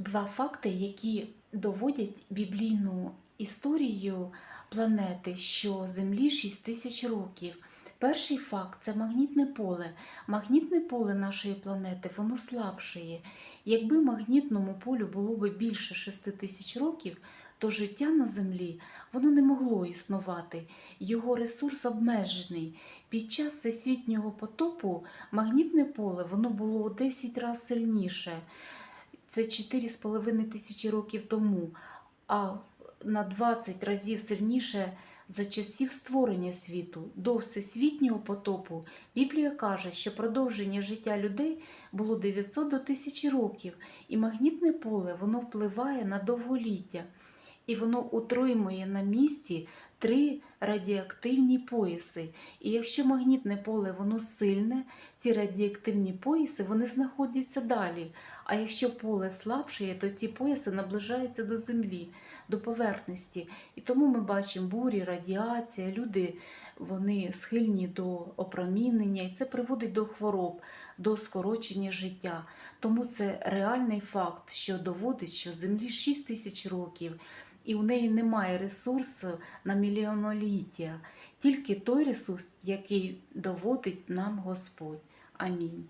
два факти, які доводять біблійну історію планети, що Землі 6 тисяч років. Перший факт це магнітне поле. Магнітне поле нашої планети воно слабшає. Якби магнітному полю було би більше 6 тисяч років, то життя на Землі воно не могло існувати. Його ресурс обмежений. Під час всесвітнього потопу магнітне поле воно було у 10 разів сильніше. Це 4,5 тисячі років тому, а на 20 разів сильніше за часів створення світу. До всесвітнього потопу Біблія каже, що продовження життя людей було 900 до 1000 років, і магнітне поле воно впливає на довголіття, і воно утримує на місці три радіоактивні пояси. І якщо магнітне поле воно сильне, ці радіоактивні пояси вони знаходяться далі. А якщо поле слабше, то ці пояси наближаються до землі, до поверхності. І тому ми бачимо бурі, радіація, люди вони схильні до опромінення, і це приводить до хвороб, до скорочення життя. Тому це реальний факт, що доводить, що землі 6 тисяч років, і у неї немає ресурсу на мільйоноліття, тільки той ресурс, який доводить нам Господь. Амінь.